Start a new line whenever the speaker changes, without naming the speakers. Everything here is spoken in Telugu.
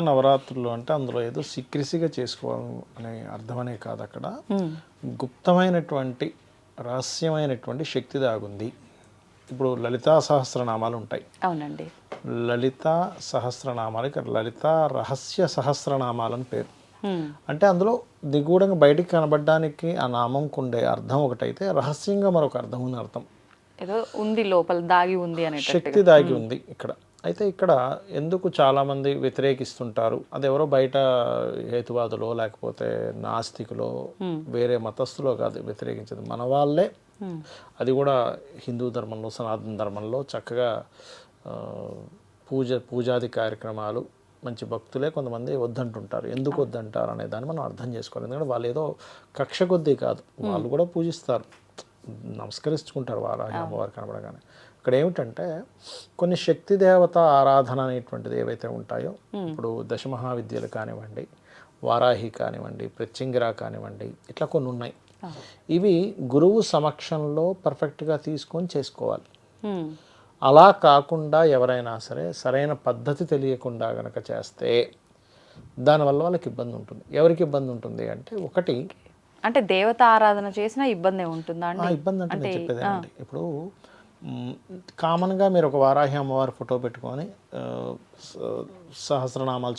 నవరాత్రులు అంటే అందులో ఏదో సీక్రెసీగా చేసుకోవడం అనే అర్థమనే కాదు అక్కడ. గుప్తమైనటువంటి రహస్యమైనటువంటి శక్తి దాగుంది. ఇప్పుడు లలితా సహస్రనామాలు ఉంటాయి.
అవునండి.
లలిత సహస్రనామాలు ఇక్కడ లలిత రహస్య సహస్రనామాలని పేరు. అంటే అందులో దిగువడంగా బయటికి కనబడడానికి ఆ నామంకు ఉండే అర్థం ఒకటైతే రహస్యంగా మరొక అర్థం ఉంది అర్థం.
ఏదో ఉంది లోపల దాగి ఉంది అనేటట్టు
శక్తి దాగి ఉంది ఇక్కడ. అయితే ఇక్కడ ఎందుకు చాలామంది వ్యతిరేకిస్తుంటారు? అది ఎవరో బయట హేతువాదులో లేకపోతే నాస్తికులో వేరే మతస్థులో కాదు వ్యతిరేకించేది. మన వాళ్ళే అది కూడా హిందూ ధర్మంలో సనాతన ధర్మంలో చక్కగా పూజ పూజాది కార్యక్రమాలు మంచి భక్తులే కొంతమంది వద్దంటుంటారు. ఎందుకు వద్దంటారు అనే దాన్ని మనం అర్థం చేసుకోవాలి. ఎందుకంటే వాళ్ళు ఏదో కక్ష కొద్దీ కాదు. వాళ్ళు కూడా పూజిస్తారు. నమస్కరించుకుంటారు వారాహి అమ్మవారు కనబడగానే. ఇక్కడ ఏమిటంటే కొన్ని శక్తి దేవత ఆరాధన అనేటువంటిది ఏవైతే ఉంటాయో ఇప్పుడు దశమహావిద్యలు కానివ్వండి వారాహి కానివ్వండి ప్రత్యంగిరా కానివ్వండి ఇట్లా కొన్ని ఉన్నాయి. ఇవి గురువు సమక్షంలో పర్ఫెక్ట్గా తీసుకొని చేసుకోవాలి. అలా కాకుండా ఎవరైనా సరే సరైన పద్ధతి తెలియకుండా గనక చేస్తే దానివల్ల వాళ్ళకి ఇబ్బంది ఉంటుంది. ఎవరికి ఇబ్బంది ఉంటుంది అంటే ఒకటి
అంటే దేవత ఆరాధన చేసినా ఇబ్బంది ఉంటుందా
ఇబ్బంది అంటే నేను చెప్పేదేనండి ఇప్పుడు కామన్గా మీరు ఒక వారాహి అమ్మవారి ఫోటో పెట్టుకొని సహస్రనామాలు